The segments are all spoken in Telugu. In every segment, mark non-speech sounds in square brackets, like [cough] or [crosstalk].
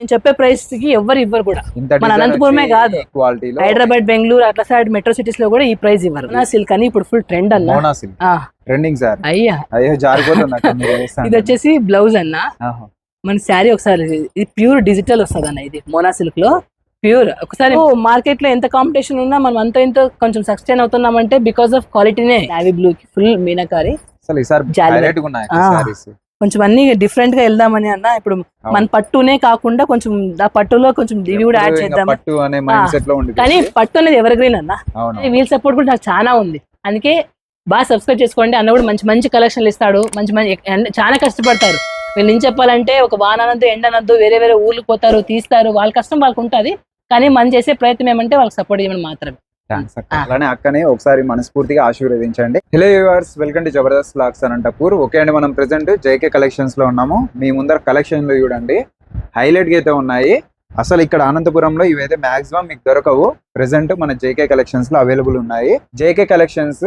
నేను చెప్పే ప్రైస్కి ఎవ్వరు ఇవ్వరు కూడా. మన అనంతపురమే కాదు. క్వాలిటీలో హైదరాబాద్ బెంగళూరు అట్లా సైడ్ మెట్రో సిటీస్లో కూడా ఈ ప్రైస్ ఇవ్వరు. నా సిల్క్ అని ఇప్పుడు ఫుల్ ట్రెండ్ అన్న. మోనా సిల్క్ ఆ, ట్రెండింగ్ సార్ అయ్యా. ఇది వచ్చేసి బ్లౌజ్ అన్న. మన శారీ ఒకసారి ఇది ప్యూర్ డిజిటల్ వస్తుంది అన్న ఇది మోనా సిల్క్లో. ప్యూర్ ఒకసారి మార్కెట్లో ఎంత కాంపిటీషన్ ఉన్నా మనం అంత ఇంత కొంచెం సస్టైన్ అవుతున్నామంటే బికాస్ ఆఫ్ క్వాలిటీనే నావీ బ్లూ కి ఫుల్ మీనాకారి. అసలు ఈసారి కొంచెం అన్ని డిఫరెంట్గా వెళ్దామని అన్న ఇప్పుడు మన పట్టునే కాకుండా కొంచెం ఆ పట్టులో కొంచెం ఇవి కూడా యాడ్ చేద్దాం కానీ పట్టు అనేది ఎవర్ గ్రీన్ అన్న వీల్ సపోర్ట్ కూడా నాకు చాలా ఉంది. అందుకే బాగా సబ్స్క్రైబ్ చేసుకోండి. అన్న కూడా మంచి మంచి కలెక్షన్లు ఇస్తాడు. మంచి మంచి చాలా కష్టపడతారు. వీళ్ళు ఏం చెప్పాలంటే ఒక వాననందు ఎండనందు వేరే వేరే ఊర్లకు పోతారు తీస్తారు. వాళ్ళ కష్టం వాళ్ళకి ఉంటుంది. కానీ మనం చేసే ప్రయత్నం ఏమంటే వాళ్ళకి సపోర్ట్ చేయడం మాత్రమే. థ్యాంక్స్ అక్క. అలానే అక్కని ఒకసారి మనస్ఫూర్తిగా ఆశీర్వదించండి. Hello viewers welcome to Jabardasth looks Anantapur okay అండి మనం ప్రెసెంట్ జేకే కలెక్షన్స్లో ఉన్నాము. మీ ముందర కలెక్షన్లు చూడండి. హైలైట్గా అయితే ఉన్నాయి. అసలు ఇక్కడ అనంతపురంలో ఇవైతే మాక్సిమం మీకు దొరకవు. ప్రెసెంట్ మన జేకే కలెక్షన్స్లో అవైలబుల్ ఉన్నాయి. JK collections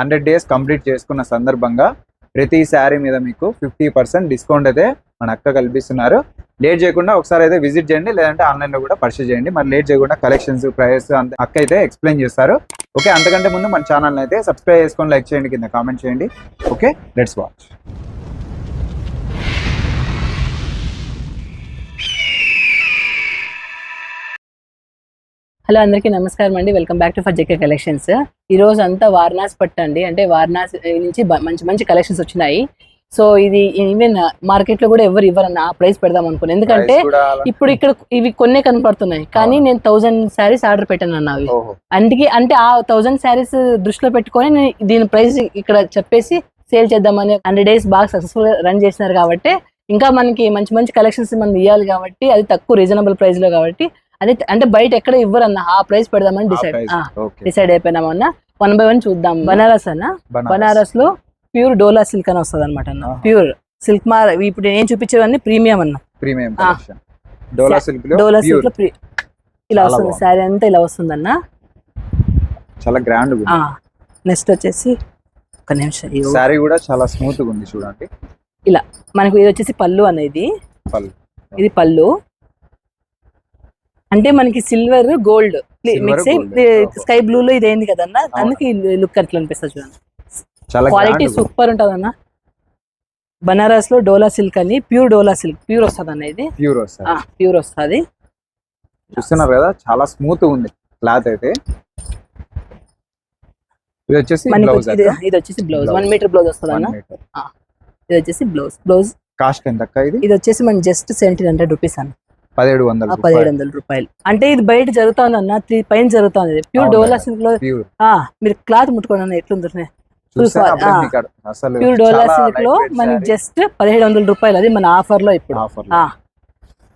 hundred days complete చేసుకున్న సందర్భంగా ప్రతి శారీ మీద మీకు ఫిఫ్టీ పర్సెంట్ డిస్కౌంట్ అయితే మన అక్క కల్పిస్తున్నారు. లేట్ చేయకుండా ఒకసారి అయితే విజిట్ చేయండి లేదంటే ఆన్లైన్లో కూడా పర్చేస్ చేయండి. మరి లేట్ చేయకుండా కలెక్షన్స్ ప్రైస్ అక్క అయితే ఎక్స్ప్లెయిన్ చేస్తారు. ఓకే అంతకంటే ముందు మన ఛానల్ అయితే సబ్స్క్రైబ్ చేసుకొని లైక్ చేయండి కింద కామెంట్ చేయండి. ఓకే లెట్స్ వాచ్ హలో అందరికీ నమస్కారం అండి. Welcome back to for JK collections ఈ రోజు అంతా వారణాసి పట్టు అండి. అంటే వారణాసి నుంచి మంచి మంచి కలెక్షన్స్ వచ్చినాయి. సో ఇది ఈవెన్ మార్కెట్లో కూడా ఎవరు ఇవ్వరన్న ఆ ప్రైస్ పెడదాం అనుకున్నాను ఎందుకంటే ఇప్పుడు ఇక్కడ ఇవి కొన్నే కనపడుతున్నాయి. కానీ నేను థౌజండ్ శారీస్ ఆర్డర్ పెట్టాను అన్న అవి. అందుకే అంటే ఆ థౌజండ్ శారీస్ దృష్టిలో పెట్టుకొని నేను దీని ప్రైస్ ఇక్కడ చెప్పేసి సేల్ చేద్దామని హండ్రెడ్ డేస్ బాగా సక్సెస్ఫుల్ రన్ చేసినారు కాబట్టి ఇంకా మనకి మంచి మంచి కలెక్షన్స్ మనం ఇవ్వాలి కాబట్టి అది తక్కువ రీజనబుల్ ప్రైస్లో కాబట్టి అది అంటే బయట ఎక్కడ ఇవ్వరు అన్న ఆ ప్రైస్ పెడదామని డిసైడ్ డిసైడ్ అయిపోయినామన్న. వన్ బై వన్ చూద్దాం. బనారస్ అన్న. బనారస్. లో ప్యూర్ డోలా సిల్క్ అని వస్తుంది అనమాట అన్న. ప్యూర్ సిల్క్ మార్ ఇప్పుడు నేను చూపించేవన్నీ ప్రీమియం అన్న. ప్రీమియం డోలా సిల్క్ డోలా సిల్క్లో ఇలా వస్తుంది. శారీ అంతా ఇలా వస్తుంది అన్న చాలా గ్రాండ్ నెక్స్ట్ వచ్చేసి ఒక నిమిషం. శారీ కూడా చాలా స్మూత్గా ఉంది చూడండి. మనకు ఇది వచ్చేసి పళ్ళు అనేది పళ్ళు. ఇది పళ్ళు. అంటే మనకి silver gold mix. Sky blue లో ఇది అయింది కదన్న. అందుకే లుక్ అట్లా అనిపిస్తుంది చూడండి. చాలా క్వాలిటీ సూపర్ ఉంటుంది అన్న బనారస్లో డోలా సిల్క్ అని ప్యూర్ డోలా సిల్క్ ప్యూర్ వస్తుంది అన్న ఇది. ప్యూర్ వస్తుంది. ప్యూర్ వస్తుంది. చూస్తున్నారు కదా చాలా స్మూత్ ఉంది క్లాత్ అయితే. ఇది వచ్చేసి బ్లౌజ్ ఇది వచ్చేసి బ్లౌజ్. వన్ మీటర్ బ్లౌజ్ వస్తుంది అన్న ఇది వచ్చేసి బ్లౌజ్. బ్లౌజ్ కాస్ట్ ఎంత అక్క ఇది? ఇది వచ్చేసి మన జస్ట్ సెవెంటీన్ హండ్రెడ్ రూపీస్ అన్న. పదిహేడు వందల పదిహేడు వందల రూపాయలు. అంటే ఇది బయట జరుగుతుంది అన్న త్రీ పైన జరుగుతుంది. ప్యూర్? డోలా సిల్క్లో మీరు క్లాత్ ముట్టుకోండి అన్న ఎట్లుంది. అసలు ప్యూర్ డోలా సిల్క్లో మనకి జస్ట్ పదిహేడు వందల రూపాయలు అది మన ఆఫర్లో ఇప్పుడు. Offer.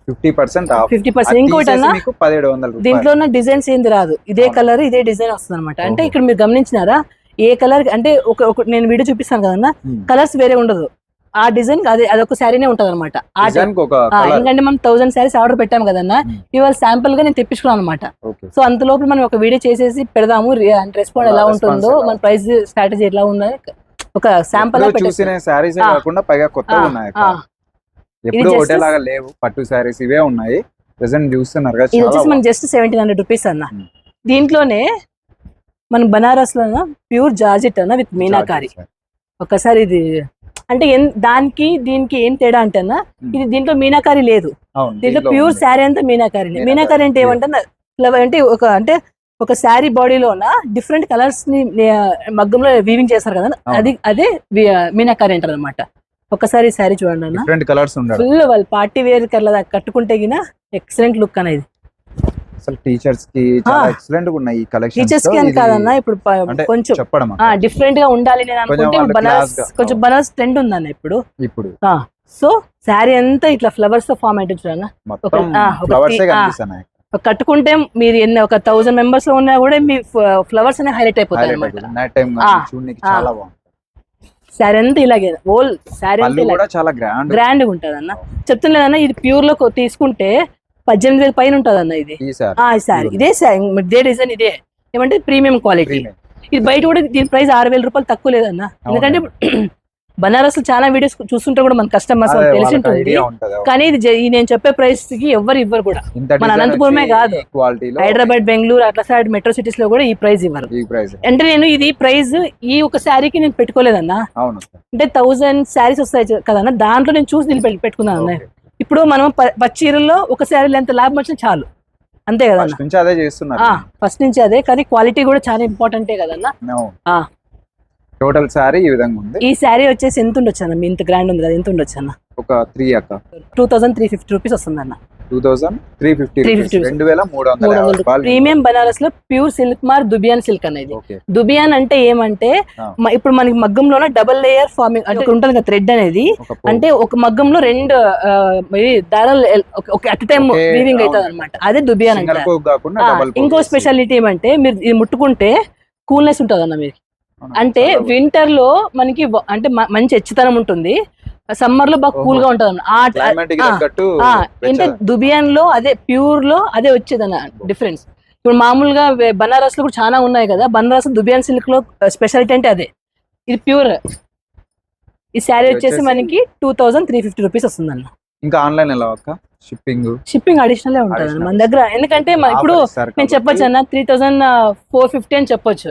Fifty percent fifty percent ఇంకోటి అన్న దీంట్లో ఉన్న డిజైన్స్ ఏంది రాదు. ఇదే. కలర్ ఇదే డిజైన్ వస్తుంది అనమాట అంటే. ఇక్కడ మీరు గమనించినారా? ఏ కలర్ అంటే ఒక ఒక నేను వీడియో చూపిస్తాను కదన్నా కలర్స్ వేరే ఉండదు. ఆ డిజైన్ అదే అదొక శారీనే ఉంటది అనమాట ఎందుకంటే మనం థౌసండ్ శారీస్ ఆర్డర్ పెట్టాం కదన్నా Hmm. ఇవాళ శాంపుల్గా నేను తెప్పించుకున్నాను అనమాట సో అంత లోపల మనం ఒక వీడియో చేసేసి పెడదాము రెస్పాండ్ ఎలా ఉంటుందో మన ప్రైస్ స్ట్రాటజీ ఎలా ఉందో ఒక శాంపుల్ చూసిన శారీస్ ఆ. కాకుండా పైగా కొత్తగా ఉన్నాయి అక్క. ఎప్పుడు just- ఒకటేలాగా లేవు పట్టు శారీస్ ఇవే ఉన్నాయి ప్రెసెంట్ చూస్తున్నారు కదా ఇది చాలా వచ్చేసి మన జస్ట్ సెవెంటీన్ హండ్రెడ్ రూపీస్ అన్న Hmm. దీంట్లోనే మన బనారస్లో ప్యూర్ జార్జెట్ అన్న విత్ మీనాకారి. ఒకసారి ఇది అంటే దానికి దీనికి ఏం తేడా అంటే అన్న Hmm. ఇది దీంట్లో మీనాకారి లేదు దీంట్లో ప్యూర్. శారీ అంతా మీనాకారి మీనాకారి, అంటే. ఏమంటే ఫ్లవర్ అంటే ఒక అంటే ఒక శారీ బాడీలో ఉన్న డిఫరెంట్ కలర్స్ని మగ్గంలో వీవింగ్ చేస్తారు కదా. అది అదే మీనాకారి అంటారు అనమాట ఒకసారి శారీ చూడండి అన్న కలర్స్ ఫుల్ వాళ్ళు పార్టీ వేర్ కల్లా కట్టుకుంటే గిన ఎక్సలెంట్ లుక్ అనేది అసలు టీచర్స్కి చాలా. ఎక్సలెంట్గా ఉన్నాయి ఈ కలెక్షన్ టీచర్స్కి అని కాదన్న ఇప్పుడు కొంచెం చెప్పడం డిఫరెంట్గా ఉండాలి నేను అనుకుంటే బనారస్. కొంచెం. బనారస్ ట్రెండ్ ఉందన్న ఇప్పుడు. ఇప్పుడు. సో శారీ అంతా ఇట్లా ఫ్లవర్స్తో ఫామ్ అయితే ఫ్లవర్స్. కనిపిస్తున్నాయి కట్టుకుంటే మీరు ఎన్ని ఒక థౌసండ్ మెంబర్స్లో ఉన్నా కూడా మీ ఫ్లవర్స్ అనే హైలైట్ అయిపోతాయి అనమాట శారీ అంతా ఇలాగే ఓల్ శారీ అంతా గ్రాండ్ గ్రాండ్గా ఉంటది అన్న ఇది ప్యూర్లో తీసుకుంటే పద్దెనిమిది వేల పైన ఉంటది అన్న ఇది. సార్. ఇదే శారీ ఇదే డిజైన్ ఇదే. ఏమంటే ప్రీమియం క్వాలిటీ. ఇది బయట కూడా దీని ప్రైస్ ఆరు వేల రూపాయలు తక్కువ లేదన్న. ఎందుకంటే బనారస్ చాలా వీడియోస్ చూస్తుంటే కూడా మన కస్టమర్స్ తెలిసి ఉంటుంది కానీ ఇది నేను చెప్పే ప్రైస్కి ఎవరు ఇవ్వరు కూడా. మన అనంతపురమే కాదు. హైదరాబాద్ బెంగళూరు అట్లా సైడ్ మెట్రో సిటీస్లో కూడా ఈ ప్రైస్ ఇవ్వరు. అంటే నేను ఇది ప్రైస్ ఈ ఒక శారీకి నేను పెట్టుకోలేదన్నా. అంటే థౌసండ్ శారీస్ వస్తాయి కదన్నా. దాంట్లో నేను చూసి నేను పెట్- పెట్టుకున్నాను. ఇప్పుడు మనం పచ్చీరల్లో ఒక శారీలో ఎంత లాభం వచ్చినా చాలు. అంతే నుంచి అదే చేస్తున్నారు. ఫస్ట్ నుంచి అదే కానీ క్వాలిటీ కూడా చాలా ఇంపార్టెంటే కదన్నా? ఆ. టోటల్ సారీ ఈ విధంగా ఉంది. ఈ శారీ వచ్చేసి ఎంత ఉండొచ్చు అన్న మీ ఇంత గ్రాండ్ ఉంది కదా ఎంత ఉండొచ్చు అన్న ఒక త్రీ అక్క. Two thousand three fifty rupees వస్తుంది అన్న టూ థౌసండ్ త్రీ ఫిఫ్టీ 350 రెండు వేల మూడు వందల ప్రీమియం బనారస్లో ప్యూర్ సిల్క్ మార్ దుబియాన్ సిల్క్ అనేది. దుబియాన్ అంటే ఏమంటే ఇప్పుడు మనకి మగ్గంలోనే డబుల్ లేయర్ ఫార్మింగ్ అంటే ఉంటుంది కదా థ్రెడ్ అనేది. అంటే ఒక మగ్గంలో రెండు దారాలు అట్ టైం వీవింగ్. అవుతుంది అనమాట అదే దుబియాన్ డబల్ ఇంకో స్పెషాలిటీ ఏమంటే మీరు ఇది ముట్టుకుంటే కూల్నెస్ ఉంటుంది అన్న మీకు అంటే వింటర్లో మనకి అంటే మంచి హెచ్చుతనం ఉంటుంది. సమ్మర్లో బాగా. కూల్గా ఉంటుంది అంటే. దుబియాన్లో అదే ప్యూర్లో అదే వచ్చేది అన్న డిఫరెన్స్ ఇప్పుడు మామూలుగా బనారస్లో కూడా చాలా ఉన్నాయి కదా. బనారస్ దుబియాన్ సిల్క్లో స్పెషాలిటీ అంటే అదే. ఇది ప్యూర్ ఈ శారీ వచ్చేసి మనకి two thousand three fifty rupees వస్తుంది అన్న. ఇంకా ఆన్లైన్ ఎలా అక్క? షిప్పింగ్ షిప్పింగ్ అడిషనల్ ఉంటుంది మన. దగ్గర ఎందుకంటే ఇప్పుడు నేను చెప్పొచ్చు అన్న త్రీ థౌసండ్ ఫోర్ ఫిఫ్టీ అని చెప్పొచ్చు.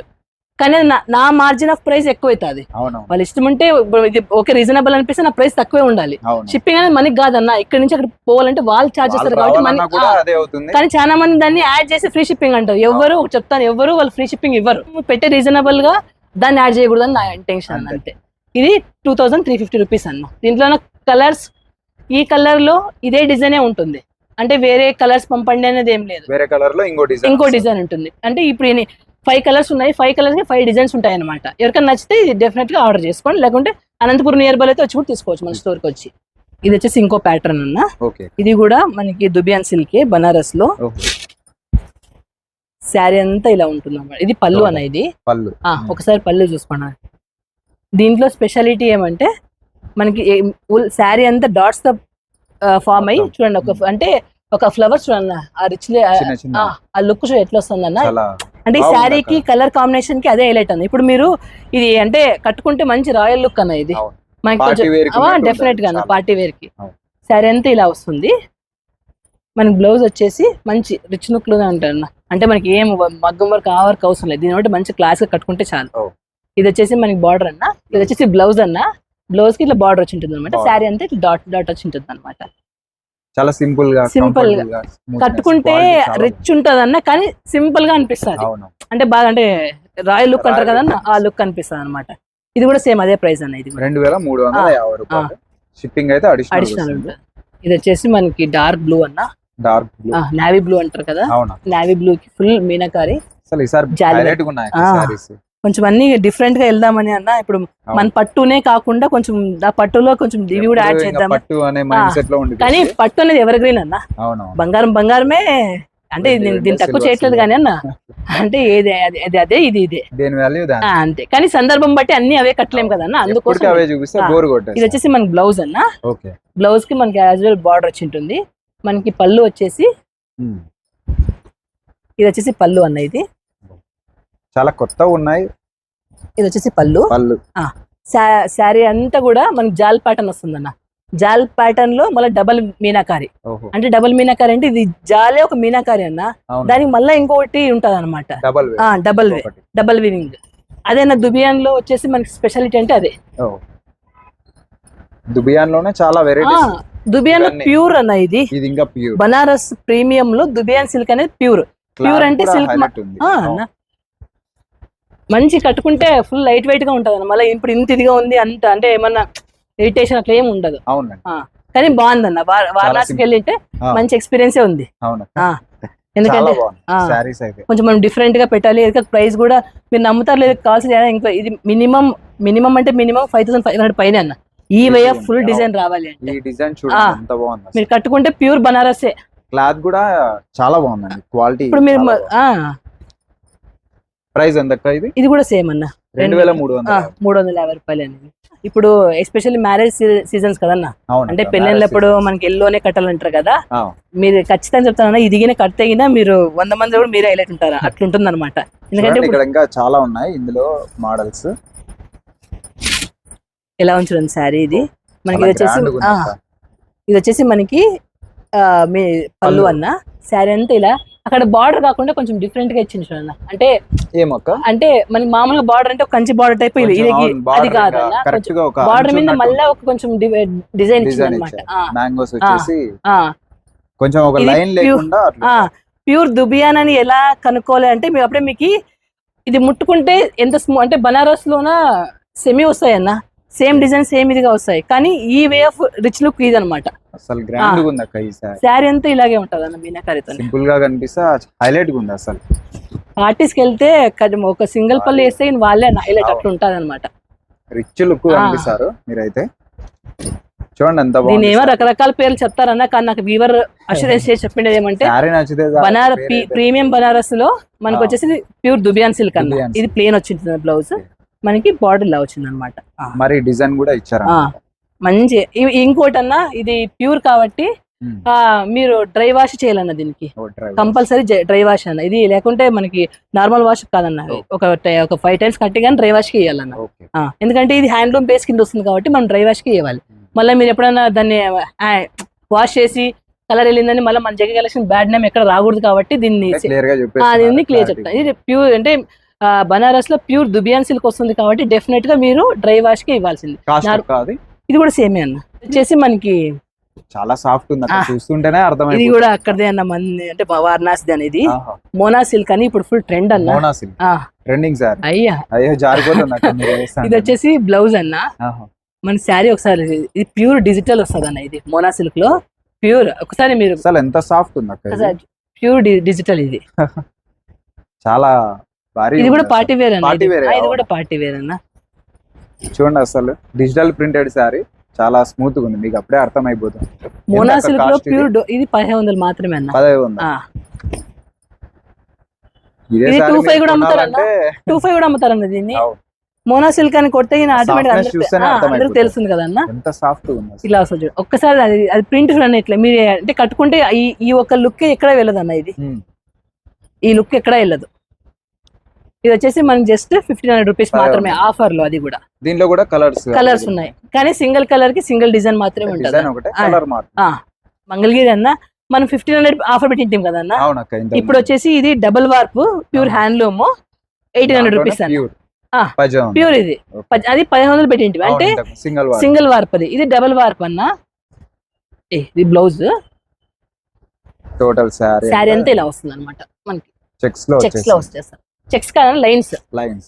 కానీ నా- నా మార్జిన్ ఆఫ్ ప్రైస్ ఎక్కువ అవుతుంది వాళ్ళ ఇష్టం ఉంటే ఓకే రీజనబుల్ అనిపిస్తే నా ప్రైస్ తక్కువే ఉండాలి. షిప్పింగ్ అనేది మనకి కాదన్న ఇక్కడ నుంచి అక్కడ పోవాలంటే వాళ్ళు చార్జ్ వాళ్ళు చేస్తారు కాబట్టి మనకి కానీ చాలా మంది దాన్ని యాడ్ చేసి ఫ్రీ షిప్పింగ్ అంటారు. ఎవరు చెప్తాను ఎవరు వాళ్ళు ఫ్రీ షిప్పింగ్ ఇవ్వరు. పెట్టే రీజనబుల్గా దాన్ని యాడ్ చేయకూడదని నా ఇంటెన్షన్. అంతే. ఇది two thousand three fifty rupees అన్న. దీంట్లో కలర్స్ ఈ కలర్లో ఇదే డిజైనే ఉంటుంది. అంటే వేరే కలర్స్ పంపండి అనేది ఏం లేదు. వేరే కలర్లో ఇంకో డిజైన్ ఇంకో డిజైన్ ఉంటుంది. అంటే ఇప్పుడు ఫైవ్ కలర్స్ ఉన్నాయి. ఫైవ్ కలర్స్కి ఫైవ్ డిజైన్స్ ఉంటాయి అనమాట ఎవరికైనా నచ్చితే ఇది డెఫినెట్గా ఆర్డర్ చేసుకోండి. లేకుంటే అనంతపురం నియర్ బై అయితే వచ్చి కూడా తీసుకోవచ్చు మన స్టోర్కి వచ్చి. ఇది వచ్చేసి ఇంకో ప్యాటర్న్ అన్న. ఇది కూడా మనకి దుబియాన్ సిల్క్ బనారస్లో శారీ అంతా ఇలా ఉంటుంది అన్నమాట ఇది పళ్ళు. అన్న ఇది. పళ్ళు. ఒకసారి పళ్ళు చూసుకోండి. దీంట్లో స్పెషాలిటీ ఏమంటే మనకి శారీ అంతా డాట్స్తో ఫామ్ అయ్యి. చూడండి ఒక అంటే ఒక ఫ్లవర్స్ చూడండి ఆ రిచ్ ఆ లుక్ ఎట్లా వస్తుంది అన్న అంటే ఈ శారీకి కలర్ కాంబినేషన్కి అదే హైలైట్ అన్న ఇప్పుడు మీరు ఇది అంటే కట్టుకుంటే మంచి రాయల్ లుక్ అన్న ఇది. మనకి పార్టీ కొంచెం వేర్కి ఉన్నట్టు డెఫినెట్గా. పార్టీ వేర్కి. శారీ అంతా ఇలా వస్తుంది? మనకి బ్లౌజ్ వచ్చేసి మంచి రిచ్ లుక్ ఉంటుంది అన్న. అంటే మనకి ఏం మగ్గం వర్క్ ఆ వర్క్ అవసరం లేదు. దీని మంచి క్లాస్గా కట్టుకుంటే చాలు. ఇది వచ్చేసి మనకి బార్డర్ అన్న. ఇది వచ్చేసి బ్లౌజ్ అన్న. బ్లౌజ్కి ఇట్లా బార్డర్ వచ్చి ఉంటుంది అనమాట. శారీ అంతా ఇట్లా డాట్ డాట్ వచ్చి ఉంటుంది అనమాట చాలా సింపుల్గా comfortable గా, కట్టుకుంటే రిచ్ ఉంటుంది అన్న కానీ సింపుల్గా అనిపిస్తుంది. అంటే బాగా అంటే రాయల్ లుక్ అంటారు Royal కదా look ఆ లుక్ అనిపిస్తుంది అనమాట ఇది కూడా సేమ్ అదే ప్రైస్ అన్న ఇది రెండు వేల మూడు వందల యాభై రూపాయలు. షిప్పింగ్ అయితే అడిషనల్ ఇది వచ్చేసి మనకి డార్క్ బ్లూ అన్న. డార్క్ బ్లూ నావీ బ్లూ అంటారు కదా. నావీ బ్లూ కి ఫుల్ మీనాకారి. అసలు ఈసారి కొంచెం అన్ని డిఫరెంట్గా వెళ్దామని అన్న ఇప్పుడు మన పట్టునే కాకుండా కొంచెం ఆ పట్టులో కొంచెం ఇవి కూడా యాడ్ చేద్దాం కానీ పట్టు అనేది ఎవర్ గ్రీన్ అన్న బంగారం బంగారమే అంటే దీన్ని తక్కువ చేయట్లేదు. కానీ అన్న. అంటే ఏది అది అది ఇది ఇదే. అంతే. కానీ సందర్భం బట్టి అన్ని అవే కట్టలేం కదా అన్న. ఎప్పటికీ అందుకోసం ఇది వచ్చేసి మనకి బ్లౌజ్ అన్న. బ్లౌజ్కి మనకి యాజ్ వెల్ బార్డర్ వచ్చి ఉంటుంది. మనకి పళ్ళు వచ్చేసి ఇది వచ్చేసి పళ్ళు అన్న ఇది. చాలా కొత్త ఉన్నాయి. ఇది వచ్చేసి పళ్ళు. పళ్ళు. శారీ అంతా కూడా మనకి జాల్ ప్యాటర్న్ వస్తుంది అన్న జాల్ ప్యాటర్న్లో మళ్ళీ డబల్ మీనాకారి. అంటే డబల్ మీనాకారి అంటే ఇది జాలే ఒక మీనాకారి అన్న. దానికి మళ్ళీ ఇంకొకటి ఉంటది అనమాట double double way double weaving అదే నా దుబియాన్లో వచ్చేసి మనకి స్పెషాలిటీ అంటే అదే. దుబియాన్లోనే చాలా వెరైటీస్ దుబియాన్లో. ప్యూర్ అన్న ఇది. ఇంకా ప్యూర్ బనారస్ ప్రీమియం లో దుబియాన్ సిల్క్ అనేది ప్యూర్ Pure అంటే అన్న. మంచి కట్టుకుంటే ఫుల్ లైట్ వెయిట్గా ఉంటది అన్న మళ్ళీ ఇప్పుడు ఇంత ఇదిగా ఉంది అంత అంటే ఏమన్నా ఇరిటేషన్ అట్లా ఏమి ఉండదు. కానీ బాగుందన్న. వా- వారణాసికి. వెళ్ళింటే. మంచి ఎక్స్పీరియన్సే ఉంది. ఎందుకంటే బాగుంది. కొంచెం మనం డిఫరెంట్గా పెట్టాలి. ప్రైస్ కూడా మీరు నమ్ముతారు లేదు కావాల్సింది ఏదైనా ఇంకా ఇది మినిమం మినిమం అంటే minimum five thousand five hundred పైన అన్న. ఈ వే ఫుల్. డిజైన్ రావాలి అంటే. బాగుంది మీరు కట్టుకుంటే ప్యూర్ బనారసే. క్లాత్ కూడా చాలా బాగుందండి. క్వాలిటీ ఇప్పుడు మీరు ప్రైస్ ఎంత ఇది? ఇది కూడా సేమ్ అన్న. రెండు వేల మూడు వందల మూడు వందల యాభై రూపాయలు అనేది ఇప్పుడు ఎస్పెషల్లీ మ్యారేజ్ సీజన్స్ కదన్న అంటే పెళ్ళిళ్ళప్పుడు మనకి ఎల్లోనే కట్టాలంటారు కదా. మీరు ఖచ్చితంగా చెప్తానన్నా ఇదిగిన కడితేగినా మీరు వంద మంది కూడా మీరే హైలైట్ ఉంటారా? అట్లుంటుంది అనమాట ఎందుకంటే ఇక్కడ ఇంకా చాలా ఉన్నాయి ఇందులో మోడల్స్. ఎలా ఉంచుతుంది శారీ ఇది? మనకి ఇది వచ్చేసి. ఇది వచ్చేసి మనకి మీ పళ్ళు పళ్ళు. అన్న. శారీ అంతా ఇలా అక్కడ బార్డర్ కాకుండా కొంచెం డిఫరెంట్గా ఇచ్చింది చూడన్న అంటే ఏమక్క అంటే మనకి మామూలుగా బార్డర్ అంటే ఒక కంచి బార్డర్ టైప్ ఇది అది కాదు బార్డర్ మీద మళ్ళీ ఒక కొంచెం డిజైన్ ఇచ్చింది అనమాట కొంచెం ఒక లైన్ లేకుండా ప్యూర్ దుబియాన్ అని ఎలా కనుక్కోవాలి అంటే మీరు అప్పుడే మీకు ఇది ముట్టుకుంటే ఎంత స్మూ అంటే బనారస్ లోన సెమీ వస్తాయి అన్న సేమ్ డిజైన్ సేమ్ ఇదిగా వస్తాయి. కానీ ఈ వే ఆఫ్ రిచ్ లుక్ ఇది అనమాట అసలు గ్రాండ్గా ఉంది అక్క ఈ సారీ. అంతా ఇలాగే ఉంటది అన్న మీనాకారితో సింపుల్గా కనిపిస్తే హైలైట్గా ఉంది అసలు. పార్టీస్కి వెళ్తే ఒక సింగిల్ పళ్ళు వేస్తే వాళ్ళే హైలైట్ అట్లా ఉంటది అనమాట రిచ్ లుక్. కనిపిస్తారు మీరైతే. చూడండి ఎంత బాగుంది ఏమో రకరకాల పేర్లు చెప్తారన్న కానీ నాకు వీవర్ చేసి చెప్పిండేది ఏమంటే. బనార ప్రీమియం బనారస్లో మనకు. వచ్చేసి ప్యూర్ దుబియాన్ సిల్క్ అన్న. ఇది ప్లేన్ వచ్చింది బ్లౌజ్. మనకి బార్డర్ ఇలా వచ్చింది అనమాట మరి డిజైన్ కూడా ఇచ్చారు. మంచి ఇ- ఇంకోటి అన్న ఇది ప్యూర్ కాబట్టి మీరు డ్రై వాష్ చేయాలన్న దీనికి. కంపల్సరీ డ్రై వాష్ అన్న. ఇది లేకుంటే మనకి నార్మల్ వాష్ కాదన్న. ఒక ఒక ఫైవ్ టైమ్స్ కట్టి కానీ డ్రై వాష్కి ఇవ్వాలన్న ఎందుకంటే ఇది హ్యాండ్లూమ్ బేస్ కింద వస్తుంది కాబట్టి మనం డ్రై వాష్కి ఇవ్వాలి మళ్ళీ మీరు ఎప్పుడైనా దాన్ని వాష్ చేసి కలర్ వెళ్ళిందని మళ్ళీ మన జగ కలెక్షన్ బ్యాడ్ నేమ్ ఎక్కడ రాకూడదు కాబట్టి దీన్ని దీన్ని క్లియర్ చెప్తాను. ఇది ప్యూర్ అంటే బనారస్లో ప్యూర్ దుబియాన్ సిల్క్ వస్తుంది కాబట్టి డెఫినెట్గా మీరు డ్రై వాష్కి ఇవ్వాల్సింది ఇది కూడా సేమే అన్న. వచ్చేసి మనకి చాలా సాఫ్ట్ ఉంది. చూస్తుంటేనే ఇది అర్థమైపోతుంది కూడా అక్కడదే అన్న మంది అంటే వారణాసిది అనేది మోనా సిల్క్ అని ఇప్పుడు ఫుల్ ట్రెండ్ అన్న. Mona silk. Trending sir. అయ్యా. అయ్యో జారిపోతుంది. ఇది వచ్చేసి బ్లౌజ్ అన్న. మన శారీ ఒకసారి ఇది ప్యూర్ డిజిటల్ వస్తుంది అన్న ఇది మోనా సిల్క్లో ప్యూర్. ఒకసారి మీరు అసలు ఎంత సాఫ్ట్ ఉంది ఇది. ప్యూర్ డిజిటల్ ఇది. [laughs] చాలా ఇది కూడా పార్టీ వేర్ ఇది. కూడా పార్టీ వేర్ అన్న. చూడండి అసలు డిజిటల్ ప్రింటెడ్ సారీ చాలా స్మూత్గా ఉంది మీకు అప్పుడే అర్థమైపోతుంది మోనా ఎంత సిల్క్లో? ప్యూర్ ఇది పదిహేను వందలు మాత్రమే అన్న పదవి ఉంది ఆ, ఇదే ఇది సారీ 25 మీరు కూడా అమ్ముతారన్నా? కొనాలంటే టూ ఫైవ్ కూడా అమ్ముతారన్న దీన్ని. మోనా సిల్క్ అని కొడితే ఆటోమేటిక్. తెలుస్తుంది కదా అన్న ఎంత సాఫ్ట్ ఉంది అసలు. ఇలా వస్తుంది. ఒక్కసారి అది అది ప్రింట్ చూడండి ఇట్లా మీరు అంటే కట్టుకుంటే ఈ ఒక్క లుక్ ఎక్కడ వెళ్ళదు అన్న ఇది. ఈ లుక్ ఎక్కడ వెళ్ళదు ఇది వచ్చేసి మనకి జస్ట్ ఫిఫ్టీన్ హండ్రెడ్ రూపీస్ మాత్రమే. ఆఫర్లో అది కూడా. దీంట్లో కూడా కలర్స్ కలర్స్ ఉన్నాయి. కానీ సింగిల్ కలర్కి సింగిల్ డిజైన్ మాత్రమే ఉంటుంది. మంగళగిరి అన్న మనం ఫిఫ్టీన్ హండ్రెడ్ ఆఫర్ పెట్టింటాం కదా అన్న? అవునక్క ఇంత ఇప్పుడు వచ్చేసి ఇది double warp pure handloom eighteen hundred rupees pure ఇది. అది పదిహేను వందలు పెట్టింటివి. అంటే సింగిల్ వార్ సింగిల్ వార్ప్ అది. ఇది డబుల్ వార్ప్ అన్న. ఇది బ్లౌజ్ టోటల్ సారీ శారీ అంతా. ఇలా వస్తుంది అనమాట మనకి. చెక్స్లో చెక్స్లో వచ్చేస్తాం చెక్స్ కాదు లైన్స్ లైన్స్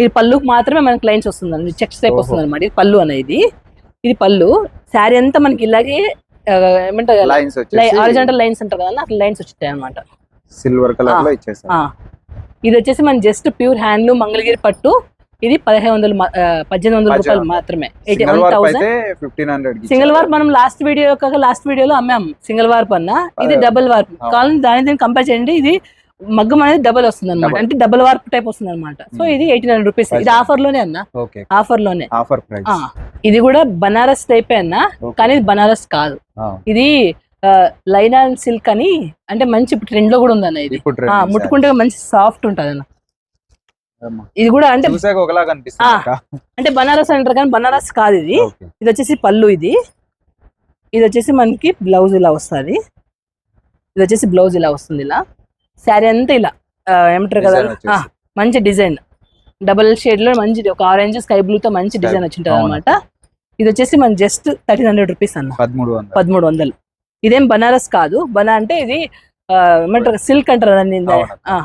ఇది పళ్ళుకి మాత్రమే మనకి లైన్స్ వస్తుంది అండి చెక్స్ టైప్. వస్తుంది అనమాట ఇది పళ్ళు అనేది. ఇది పళ్ళు. శారీ అంతా మనకి ఇలాగే ఏమంటారు లైన్స్ వచ్చేసి ఆరిజెంటల్ లైన్స్ అంటారు కదా అట్లా లైన్స్ వచ్చాయి అనమాట సిల్వర్ కలర్. లో ఇది వచ్చేసి మన జస్ట్ ప్యూర్ హ్యాండ్లూమ్ మంగళగిరి పట్టు. ఇది పదిహేను వందలు పద్దెనిమిది వందల రూపాయలు. మాత్రమే. సింగిల్ వార్ప్ మనం లాస్ట్ వీడియో లాస్ట్ వీడియోలో అమ్మాం. సింగిల్ వార్ప్ అన్న. ఇది. Double warp. కావాలని దాని దీన్ని కంపేర్ చేయండి. ఇది మగ్గం అనేది డబుల్ వస్తుంది అనమాట. అంటే డబుల్ వార్ప్ టైప్ వస్తుంది అనమాట సో. ఇది ఎయిటీన్ హండ్రెడ్ రూపీస్ ఇది. ఆఫర్లోనే అన్న ఆఫర్లోనే ఆఫర్ ఇది కూడా బనారస్ టైప్ అన్న. కానీ ఇది బనారస్ కాదు. ఇది లైనా సిల్క్ అని అంటే మంచి ట్రెండ్లో కూడా ఉందన్న ఇది. ముట్టుకుంటే మంచి సాఫ్ట్ ఉంటది అన్న. ఇది కూడా అంటే. అంటే బనారస్ అంటారు కానీ బనారస్ కాదు ఇది. ఇది వచ్చేసి పళ్ళు ఇది. ఇది వచ్చేసి మనకి బ్లౌజ్ ఇలా వస్తుంది. ఇది వచ్చేసి బ్లౌజ్ ఇలా వస్తుంది ఇలా. శారీ అంతా ఇలా ఏమంటారు కదా? మంచి డిజైన్. డబల్ షేడ్లో మంచి ఒక ఆరెంజ్ స్కై బ్లూ తో మంచి డిజైన్. వచ్చింటది. అనమాట ఇది వచ్చేసి మన జస్ట్ థర్టీన్ హండ్రెడ్ రూపీస్ అన్న. పదమూడు వందలు. ఇదేం బనారస్ కాదు. బనా అంటే ఇది ఏమంటారు సిల్క్ అంటారు దాన్ని.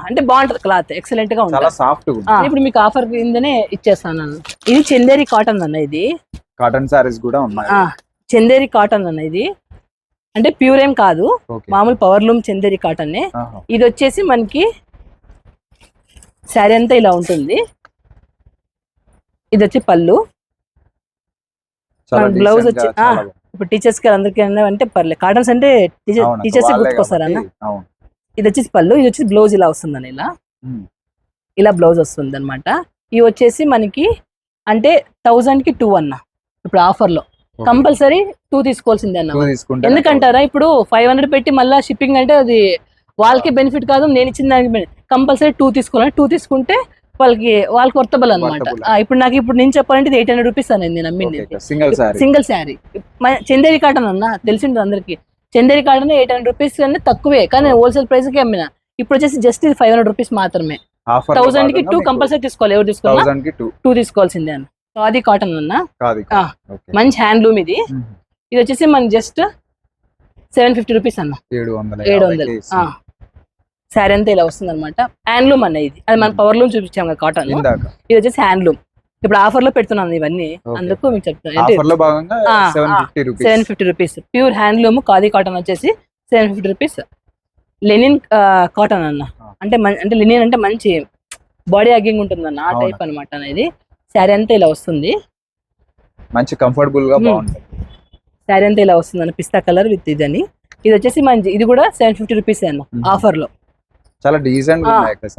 అంటే బాగుంటది క్లాత్ ఎక్సలెంట్గా ఉంటుంది. ఇప్పుడు మీకు ఆఫర్ కిందనే ఇచ్చేస్తాను ఇది చందేరి కాటన్ అన్న ఇది. కాటన్ సారీస్ కూడా ఉన్నాయి. చందేరి కాటన్ అన్న ఇది. అంటే ప్యూర్ ఏం కాదు. మామూలు పవర్ లూమ్ చందేరి కాటన్. ఇది వచ్చేసి మనకి శారీ అంతా ఇలా ఉంటుంది. ఇది వచ్చి పళ్ళు. గా, వచ్చి-. ఇప్పుడు టీచర్స్కి అందరికీ అంటే పర్లేదు కాటన్స్ అంటే టీచర్స్ గుర్తుకొస్తారా అన్న? ఇది వచ్చేసి పళ్ళు ఇది వచ్చేసి బ్లౌజ్ ఇలా వస్తుందని ఇలా. ఇలా బ్లౌజ్ వస్తుంది అనమాట ఇవి వచ్చేసి మనకి అంటే థౌజండ్కి టూ అన్న. ఇప్పుడు ఆఫర్లో. కంపల్సరీ టూ తీసుకోవాల్సిందే అన్న. ఎందుకంటారా? ఇప్పుడు ఫైవ్ హండ్రెడ్ పెట్టి మళ్ళీ షిప్పింగ్ అంటే అది వాళ్ళకి బెనిఫిట్ కాదు నేను ఇచ్చిన దానికి కంపల్సరీ టూ తీసుకోవాలి టూ తీసుకుంటే వాళ్ళకి వాళ్ళకి వర్తబుల్ అనమాట. ఇప్పుడు నాకు ఇప్పుడు నేను చెప్పాలంటే ఎయిట్ హండ్రెడ్ రూపీస్ అనేది నేను అమ్మింది. Single sorry. Single sari Chanderi cotton అన్న తెలిసింది అందరికి. Chanderi cotton eight hundred rupees కన్నా తక్కువే కానీ హోల్సేల్ ప్రైస్కి అమ్మిన. ఇప్పుడు వచ్చేసి జస్ట్ ఇది ఫైవ్ హండ్రెడ్ రూపీస్ మాత్రమే. థౌసండ్కి టూ కంపల్సరీ తీసుకోవాలి ఎవరు కి టూ. టూ తీసుకోవాల్సిందే అన్న. ఖాదీ కాటన్ అన్న కాదు మంచి హ్యాండ్లూమ్ ఇది. ఇది వచ్చేసి మన జస్ట్ సెవెన్ ఫిఫ్టీ రూపీస్ అన్న. ఏడు వందల శారీ అంతా ఇలా వస్తుంది అనమాట హ్యాండ్లూమ్ అన్న ఇది. అది మన పవర్ లూమ్ చూపించాం కదా కాటన్ ఇది వచ్చేసి హ్యాండ్లూమ్ ఇప్పుడు ఆఫర్లో పెడుతున్నాను ఇవన్నీ. అందుకు మీకు చెప్తాను seven. Fifty rupees pure handloom khadi cotton వచ్చేసి seven fifty rupees linen cotton అన్న. అంటే అంటే లెనిన్ అంటే మంచి బాడీ అగ్గింగ్ ఉంటుంది అన్న ఆ. టైప్ అనమాట అనేది. శారీ అంతా ఇలా వస్తుంది. మంచి కంఫర్టబుల్గా. బాగుంటుంది. శారీ అంతా ఇలా వస్తుంది అన్న పిస్తా కలర్ విత్ ఇదని. ఇది వచ్చేసి మంచి ఇది కూడా సెవెన్ ఫిఫ్టీ రూపీస్ అన్న. ఆఫర్లో చాలా డీసెంట్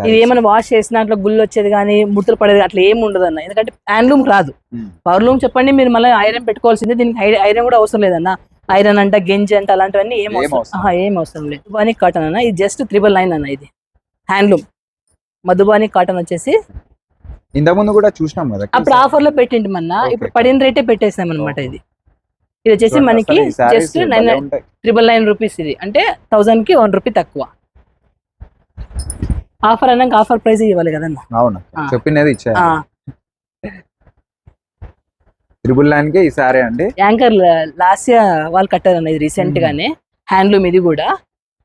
ఇది. ఏమైనా వాష్ చేసిన అట్లా గుళ్ళు వచ్చేది కానీ ముడతలు పడేది అట్లా ఏమి ఉండదు అన్న ఎందుకంటే హ్యాండ్లూమ్ రాదు. Hmm. పవర్ లూమ్ చెప్పండి మీరు మళ్ళీ ఐరన్ పెట్టుకోవాల్సిందే. దీనికి ఐరన్ కూడా అవసరం లేదన్న. ఐరన్ అంట గెంజి అంట అలాంటివన్నీ ఏం అవసరం. ఏం అవసరం లేదు. మధుబాని కాటన్ అన్న. ఇది జస్ట్ త్రిబుల్ నైన్ అన్న ఇది. హ్యాండ్లూమ్ మధుబాని కాటన్ వచ్చేసి ఇంతకు ముందు కూడా చూసినాం కదా అప్పుడు ఆఫర్లో పెట్టిండి మన్న. Okay. ఇప్పుడు పడిన రేటే పెట్టేసాం అనమాట. ఇది. ఇది వచ్చేసి మనకి just nine. Triple nine rupees ఇది. అంటే థౌసండ్కి వన్ రూపీ తక్కువ. ఆఫర్ అన్నాక ఆఫర్ ప్రైస్ ఇవ్వాలి కదన్న? అవును. చెప్పినది ఇచ్చారు. ఆ, త్రిబుల్ నైన్కి ఈ సారీ అండి. యాంకర్ లాస్ట్ వాళ్ళు కట్టారు ఇది రీసెంట్ మ్మ్. గానే. హ్యాండ్లూమ్ ఇది కూడా.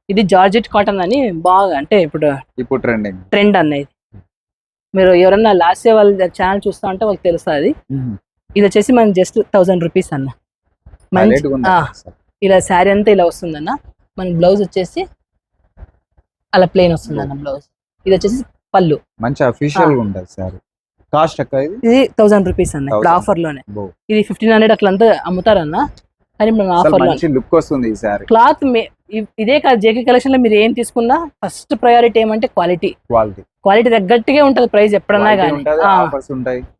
ఇది జార్జెట్ కాటన్ అని బాగా అంటే ఇప్పుడు ఇప్పుడు ట్రెండింగ్ ట్రెండ్ అన్న ఇది. మీరు ఎవరన్నా లాస్ట్ వాళ్ళ ఛానల్ చూస్తా ఉంటే వాళ్ళకి తెలుస్తుంది. ఇది వచ్చేసి మనకి జస్ట్ థౌసండ్ రూపీస్ అన్న. మంచి ఇలా శారీ అంతా ఇలా వస్తుంది అన్న మన బ్లౌజ్ వచ్చేసి అలా ప్లెయిన్ వస్తుంది అన్న బ్లౌజ్ ఇది వచ్చేసి పళ్ళు. మంచి అఫీషియల్ ఉంటుంది సారీ. కాస్ట్ అక్క ఇది? ఇది థౌసండ్ రూపీస్ అన్న ఇప్పుడు 1000. ఆఫర్లోనే. ఇది ఫిఫ్టీన్ హండ్రెడ్ అట్లా అంతా అమ్ముతారన్న. కానీ అసలు ఆఫర్ లుక్ వస్తుంది ఈ సారీ క్లాత్ ఇదే కాదు జేకే కలెక్షన్లో మీరు ఏం తీసుకున్నా ఫస్ట్ ప్రయారిటీ ఏమంటే క్వాలిటీ. క్వాలిటీ. క్వాలిటీ తగ్గట్టుగా ఉంటది ప్రైస్ ఎప్పుడన్నా కానీ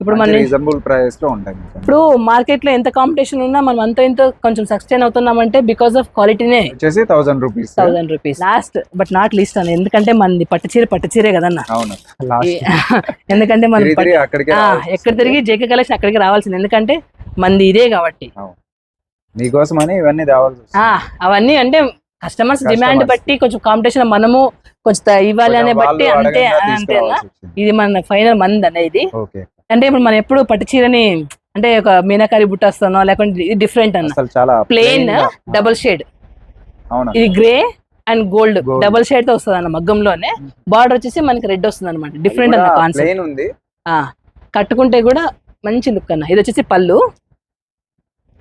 ఇప్పుడు మన రీజనబుల్ ప్రైస్లో ఉంటాయి. ఇప్పుడు మార్కెట్లో ఎంత కాంపిటీషన్ ఉన్నా మనం అంత ఇంత కొంచెం సస్టైన్ అవుతున్నామంటే బికాస్ ఆఫ్ క్వాలిటీనే వచ్చేసి thousand rupees thousand rupees last but not least అని ఎందుకంటే మనది పట్టు చీర పట్టు చీరే కదన్న. [laughs] ఎందుకంటే మనం ఎక్కడ. తిరిగి జేకే కలెక్షన్ అక్కడికి రావాల్సింది. ఎందుకంటే మనది ఇదే కాబట్టి. ఇవన్నీ అవన్నీ అంటే కస్టమర్స్. డిమాండ్ బట్టి కొంచెం కాంపిటీషన్ మనము కొంచెం ఇవ్వాలి అనే బట్టి అంతే అంతే. ఇది మన ఫైనల్ మంది అనేది అంటే ఇప్పుడు మనం ఎప్పుడు పట్టు చీరని అంటే ఒక మీనాకారి బుట్టాస్తానో లేకుంటే ఇది డిఫరెంట్ అన్న. ప్లెయిన్ డబుల్ షేడ్ ఇది గ్రే అండ్ గోల్డ్. డబుల్ షేడ్తో వస్తుంది అన్న మగ్గంలోనే బార్డర్ వచ్చేసి మనకి రెడ్ వస్తుంది అనమాట డిఫరెంట్ అన్న కాన్సెప్ట్ కట్టుకుంటే కూడా మంచి లుక్ అన్న. ఇది వచ్చేసి పళ్ళు.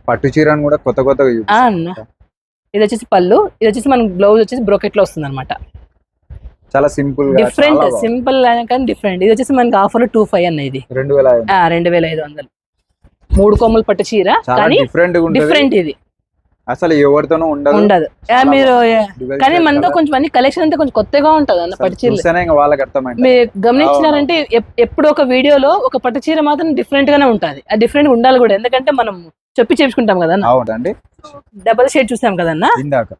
పట్టు చీరను కూడా కొత్త కొత్తగా. అన్న. ఇది వచ్చేసి పళ్ళు ఇది వచ్చేసి మనకి బ్లౌజ్ వచ్చేసి బ్రోకెట్లో వస్తుంది అనమాట చాలా సింపుల్ డిఫరెంట్. సింపుల్ కానీ డిఫరెంట్ ఇది వచ్చేసి మనకి ఆఫర్ టూ ఫైవ్ అన్న ఇది. రెండు వేల ఐదు. వందలు. మూడు కొమ్ములు పట్టు చీర కానీ డిఫరెంట్ ఇది. అసలు ఎవరితోనూ ఉండదు. ఉండదు. మీరు కానీ మనతో. కొంచెం అన్ని కలెక్షన్ అంతా కొంచెం కొత్తగా ఉంటది అన్న అసలు పట్టు చీరలు. చూస్తేనే ఇంకా వాళ్ళకి అర్థమైంది మీరు గమనించినారంటే ఎప్- ఎప్పుడు ఒక వీడియోలో ఒక పట్టు చీర మాత్రం డిఫరెంట్ గానే ఉంటది. ఆ డిఫరెంట్ ఉండాలి కూడా. ఎందుకంటే మనం చెప్పి చేపించుకుంటాం కదా అవునండి. డబల్ షేడ్ చూసాం కదన్న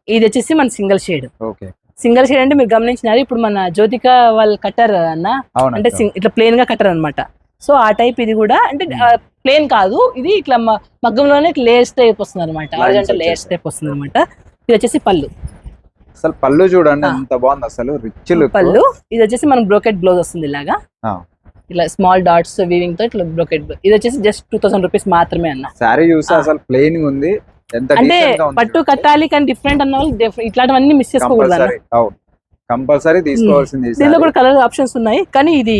ఇది వచ్చేసి మన single shade okay. Single shade అంటే మీరు గమనించినారు? ఇప్పుడు మన జ్యోతిక వాళ్ళు కట్టారు అన్న? అంటే ఇట్లా ప్లేన్గా కట్టారు అనమాట సో ఆ టైప్ ఇది కూడా అంటే ప్లేన్ కాదు. ఇది ఇట్లా మగ్గంలోనే లేయర్స్ టైప్ వస్తుంది అనమాట ఆరిజంటల్ లేయర్స్. టైప్ వస్తుంది అనమాట ఇది వచ్చేసి పళ్ళు. అసలు పళ్ళు చూడండి. ఎంత బాగుంది. అసలు రిచ్ పళ్ళు. ఇది వచ్చేసి మనం బ్రోకెట్ బ్లౌజ్ వస్తుంది ఇలాగా. ఇలా స్మాల్ డాట్స్ వీవింగ్తో ఇట్లా బ్రోకెట్ ఇది వచ్చేసి జస్ట్ టూ థౌసండ్ రూపీస్ మాత్రమే అన్న. శారీ చూస్తే. అసలు ప్లెయిన్ ఉంది. అంటే పట్టు. కట్టాలి కానీ డిఫరెంట్ అన్న వాళ్ళు ఇట్లాంటివన్నీ మిస్ చేసుకోకూడదు కంపల్సరీ తీసుకోవాల్సింది దీనిలో. కూడా కలర్ ఆప్షన్స్ ఉన్నాయి కానీ ఇది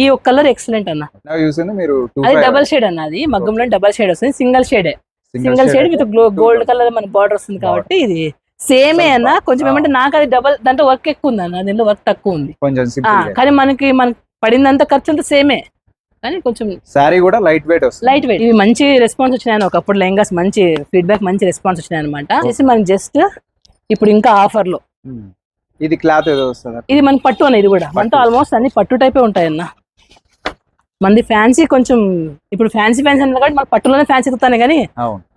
ఈ ఒక కలర్ ఎక్సలెంట్ అన్న. చూసింది మీరు అది డబల్ షేడ్ అన్న అది. మగ్గంలో డబల్ షేడ్ వస్తుంది single షేడే single shade with gold colour మన బార్డర్ వస్తుంది కాబట్టి ఇది సేమే అన్న. కొంచెం ఏమంటే నాకు అది డబల్ దాంట్లో వర్క్ ఎక్కువ ఉంది అన్న దీంట్లో వర్క్ తక్కువ ఉంది. సింపుల్ కానీ మనకి మనకి పడిందంత ఖర్చు అంతా సేమే కానీ కొంచెం శారీ కూడా లైట్ వెయిట్ వస్తుంది. లైట్ వెయిట్ ఇవి మంచి రెస్పాన్స్ వచ్చినాయి ఒకప్పుడు లెహంగాస్ మంచి ఫీడ్బ్యాక్ మంచి రెస్పాన్స్ వచ్చినాయి అనమాట మనకి జస్ట్ ఇప్పుడు ఇంకా ఆఫర్లో. ఉమ్. ఇది క్లాత్ ఏదో వస్తుంది ఇది మన పట్టు అన్న ఇది కూడా మనతో ఆల్మోస్ట్ అన్ని పట్టు టైపే ఉంటాయన్న. మనది ఫ్యాన్సీ కొంచెం ఇప్పుడు ఫ్యాన్సీ ఫ్యాన్సీ అన్నది కాబట్టి మన పట్టులోనే ఫ్యాన్సీ ఎత్తుతానే కానీ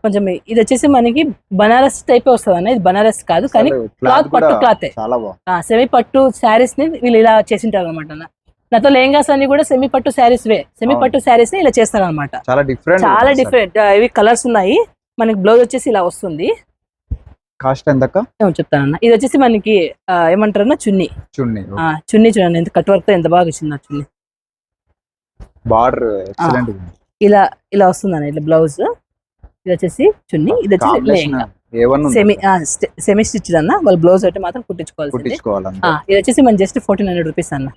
కొంచెం ఇది వచ్చేసి మనకి బనారస్ టైపే వస్తుంది అన్న ఇది బనారస్ కాదు కానీ క్లాత్ పట్టు క్లాతే. సెమీ పట్టు శారీస్ని వీళ్ళు ఇలా చేసింటారు అనమాట అన్న. నాతో లెహంగాస్ అన్ని కూడా సెమీ పట్టు శారీస్ వే. సెమీ. పట్టు శారీస్ని ఇలా చేస్తారు అనమాట చాలా డిఫరెంట్ చాలా డిఫరెంట్ ఇవి కలర్స్ ఉన్నాయి. మనకి బ్లౌజ్ వచ్చేసి ఇలా వస్తుంది. కాస్ట్ ఎంత చెప్తానన్న. ఇది వచ్చేసి మనకి ఏమంటారన్నా చున్నీ. చున్నీ ఆ, చున్నీ చూడండి ఎంత కట్ వర్క్తో ఎంత బాగా వచ్చింది చున్నీ. బార్డర్ ఇలా ఇలా వస్తుంది అన్న ఇట్లా బ్లౌజ్. ఇది వచ్చేసి చున్నీ ఇది వచ్చేసి లెహంగా. సెమీ సెమీ స్టిచ్ అన్న వాళ్ళు బ్లౌజ్ అయితే మాత్రం ఆ, ఇది వచ్చేసి మన జస్ట్ ఫోర్టీన్ హండ్రెడ్ రూపీస్ అన్న.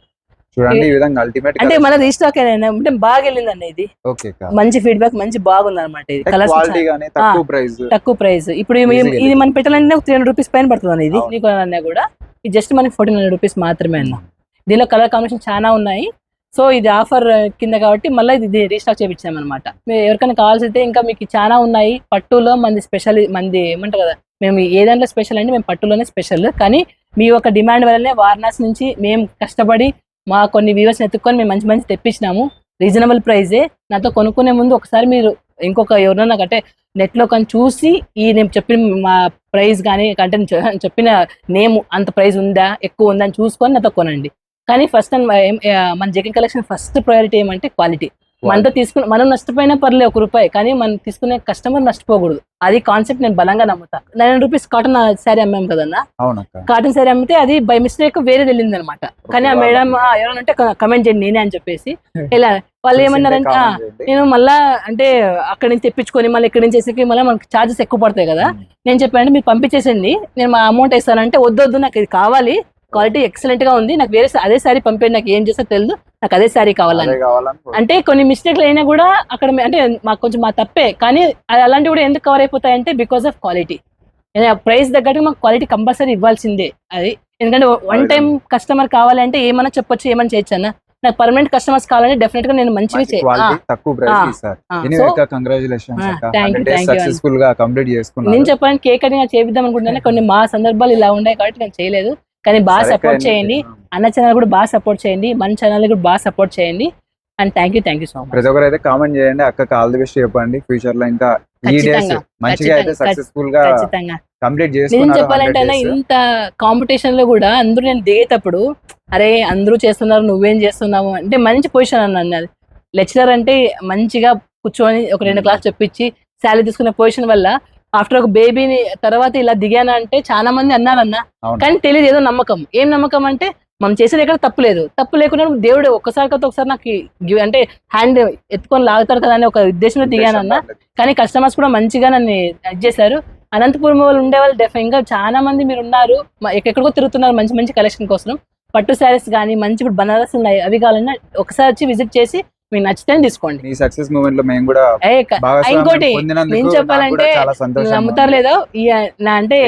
చూడండి ఈ విధంగా అల్టిమేట్ అంటే మన రీస్టాక్ అయినా అంటే బాగా వెళ్ళింది అన్న ఇది ఓకే మంచి ఫీడ్బ్యాక్ మంచి బాగుంది అనమాట ఇది కలర్స్ క్వాలిటీ గానీ తక్కువ ప్రైస్ తక్కువ ప్రైస్ ఇప్పుడు ఇది మనం పెట్టాలంటే త్రీ హండ్రెడ్ రూపీస్ పైన పడుతుంది అన్న ఇది. నీకు అన్నా కూడా. ఇది జస్ట్ మనకి ఫోర్టీన్ హండ్రెడ్ రూపీస్ మాత్రమే అన్న. దీనిలో కలర్ కాంబినేషన్ చాలా ఉన్నాయి. సో ఇది ఆఫర్ కింద కాబట్టి మళ్ళీ ఇది రీస్టాక్ చేయించాం అనమాట మీరు ఎవరికైనా కావాల్సి అయితే ఇంకా మీకు చాలా ఉన్నాయి. పట్టులో మంది స్పెషల్ మంది ఏమంటారు కదా మేము ఏ దాంట్లో స్పెషల్ అంటే మేము పట్టులోనే స్పెషల్ కానీ మీ యొక్క డిమాండ్ వల్లనే వారణాసి నుంచి మేము కష్టపడి మా కొన్ని వ్యూవర్స్ ఎత్తుక్కొని మేము మంచి మంచి తెప్పించినాము. రీజనబుల్ ప్రైజే నాతో కొనుక్కునే ముందు ఒకసారి మీరు ఇంకొక ఎవరైనా అంటే నెట్లో కానీ చూసి ఈ నేను చెప్పిన మా ప్రైస్ కానీ అంటే చెప్పిన నేమ్ అంత ప్రైస్ ఉందా ఎక్కువ ఉందా అని చూసుకొని నాతో కొనండి. కానీ ఫస్ట్ మన జగన్ కలెక్షన్ ఫస్ట్ ప్రయారిటీ ఏమంటే క్వాలిటీ మనతో తీసుకుని మనం నష్టపోయినా పర్లేదు ఒక రూపాయి కానీ మనం తీసుకునే కస్టమర్ నష్టపోకూడదు. అది కాన్సెప్ట్ నేను బలంగా నమ్ముతా. నైన్ రూపీస్ కాటన్ శారీ అమ్మాం కదన్నా? కాటన్ శారీ అమ్మితే అది బై మిస్టేక్ వేరే వెళ్ళింది అనమాట కానీ ఆ మేడం ఎవరైనా ఉంటే కమెంట్ చేయండి నేనే అని చెప్పేసి. [laughs] ఇలా వాళ్ళు ఏమన్నారంటే "ఆ, comment చేయండి. నేను మళ్ళా అంటే అక్కడి నుంచి తెప్పించుకొని మళ్ళీ ఇక్కడి నుంచి వేసేకి మళ్ళీ మనకి ఛార్జెస్ ఎక్కువ పడతాయి కదా. నేను చెప్పాను మీరు పంపించేసండి నేను మా అమౌంట్ ఇస్తానంటే వద్దు వద్దు నాకు ఇది కావాలి. క్వాలిటీ ఎక్సలెంట్గా ఉంది. నాకు వేరే అదే సారీ పంపేయండి నాకు ఏం చేస్తా తెలియదు నాకు అదే సారీ కావాలని. అంటే కొన్ని మిస్టేక్లు అయినా కూడా అక్కడ అంటే మాకు కొంచెం మా తప్పే. కానీ అది అలాంటివి కూడా ఎందుకు కవర్ అయిపోతాయంటే బికాస్ ఆఫ్ క్వాలిటీ ప్రైస్ తగ్గట్టు మాకు క్వాలిటీ కంపల్సరీ ఇవ్వాల్సిందే అది. ఎందుకంటే వన్ టైం కస్టమర్ కావాలంటే ఏమైనా చెప్పొచ్చు ఏమైనా చేయొచ్చు అన్న. నాకు పర్మనెంట్ కస్టమర్స్ కావాలంటే డెఫినెట్గా నేను మంచివి మంచి చే- క్వాలిటీ ఆ, తక్కువ ప్రైస్ ఆ, ఇస్తారు ఆ. ఎనీవే So, అక్క కంగ్రాచులేషన్స్ ఆ, అక్క. thank you, hundred days thank you అండి. సక్సెస్ఫుల్గా కంప్లీట్ చేసుకున్నారు. నేను చెప్పాను కేక్ కటింగ్ చేపిద్దాం అనుకుంటున్నాను. కొన్ని మా సందర్భాలు ఇలా ఉన్నాయి కాబట్టి నేను చేయలేదు. కానీ బాగా సపోర్ట్ చేయండి. అన్న ఛానల్ కూడా బాగా సపోర్ట్ చేయండి. మన ఛానల్ కూడా బాగా సపోర్ట్ చేయండి. And thank you thank you so much ప్రతి ఒక్కరు అయితే కామెంట్ చేయండి. అక్కకి ఆల్ ది బెస్ట్ చెప్పండి. ఫ్యూచర్లో ఇంకా ఈ డేస్ మంచిగా అయితే సక్సెస్ఫుల్గా కంప్లీట్ చేసుకున్నారు చెప్పాలంటే అన్న 100 days. ఇంత కాంపిటీషన్లో కూడా అందరూ నేను దిగేటప్పుడు అరే అందరూ చేస్తున్నారు నువ్వేం చేస్తున్నావు? అంటే మంచి పొజిషన్ అన్న అన్నది లెక్చరర్ అంటే మంచిగా కూర్చొని ఒక రెండు క్లాస్ చెప్పించి శాలరీ తీసుకునే పొజిషన్ వల్ల ఆఫ్టర్ ఒక బేబీని తర్వాత ఇలా దిగాను అంటే చాలా మంది అన్నారన్న. కానీ తెలియదు ఏదో నమ్మకం. ఏం నమ్మకం అంటే మనం చేసేది ఎక్కడ తప్పు లేదు. తప్పు లేకుండా దేవుడు ఒక్కసారి కదా ఒకసారి నాకు అంటే హ్యాండ్ ఎత్తుకొని లాగుతారు కదా అనే ఒక ఉద్దేశంలో దిగాను అన్న. కానీ కస్టమర్స్ కూడా మంచిగా నన్ను ఇది చేశారు. అనంతపురం వాళ్ళు ఉండే వాళ్ళు డెఫ్ ఇంకా చాలా మంది మీరు ఉన్నారు. ఎక్కడికో తిరుగుతున్నారు మంచి మంచి కలెక్షన్ కోసం. పట్టు శారీస్ కానీ మంచి ఇప్పుడు బనారస్ ఉన్నాయి అవి కావాలన్నా ఒకసారి వచ్చి విజిట్ చేసి మీకు నచ్చితేనే తీసుకోండి. సక్సెస్ మూమెంట్లో మేము కూడా ఇంకోటి నేను చెప్పాలంటే నమ్ముతారు లేదో అంటే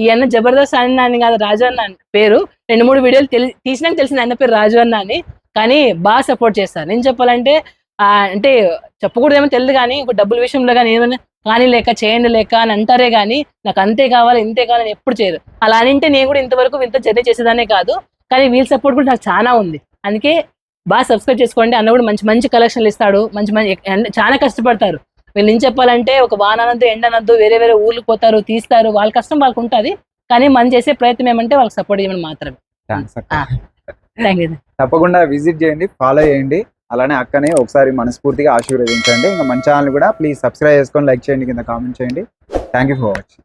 ఈ అన్న జబర్దస్త్ అని నాని కాదు రాజు అన్న అని పేరు. రెండు మూడు వీడియోలు తెలి తీసినాక తెలిసింది అన్న పేరు రాజు అన్న అని. కానీ బాగా సపోర్ట్ చేస్తారు. నేను చెప్పాలంటే అంటే చెప్పకూడదేమో తెలియదు కానీ ఒక డబ్బుల విషయంలో కానీ ఏమైనా కానీ లేక చేయండి లేక అని అంటారే కానీ నాకు అంతే కావాలి ఇంతే కావాలని ఎప్పుడు చేయరు. అలా అని అంటే నేను కూడా ఇంతవరకు ఇంత జర్నీ చేసేదానే కాదు. కానీ వీళ్ళ సపోర్ట్ కూడా నాకు చాలా ఉంది. అందుకే బాగా సబ్స్క్రైబ్ చేసుకోండి. అన్న కూడా మంచి మంచి కలెక్షన్లు ఇస్తాడు. మంచి మంచి చాలా కష్టపడతారు. వీళ్ళు ఏం చెప్పాలంటే ఒక వాననద్దు ఎండనద్దు వేరే వేరే ఊర్లకు పోతారు తీస్తారు. వాళ్ళ కష్టం వాళ్ళకి ఉంటుంది. కానీ మనం చేసే ప్రయత్నం ఏమంటే వాళ్ళకి సపోర్ట్ చేయమని మాత్రమే. తప్పకుండా విజిట్ చేయండి ఫాలో చేయండి. అలానే అక్కనే ఒకసారి మనస్ఫూర్తిగా ఆశీర్వదించండి. ఇంకా మన ఛానల్ కూడా ప్లీజ్ సబ్స్క్రైబ్ చేసుకొని లైక్ చేయండి కింద కామెంట్ చేయండి. Thank you for watching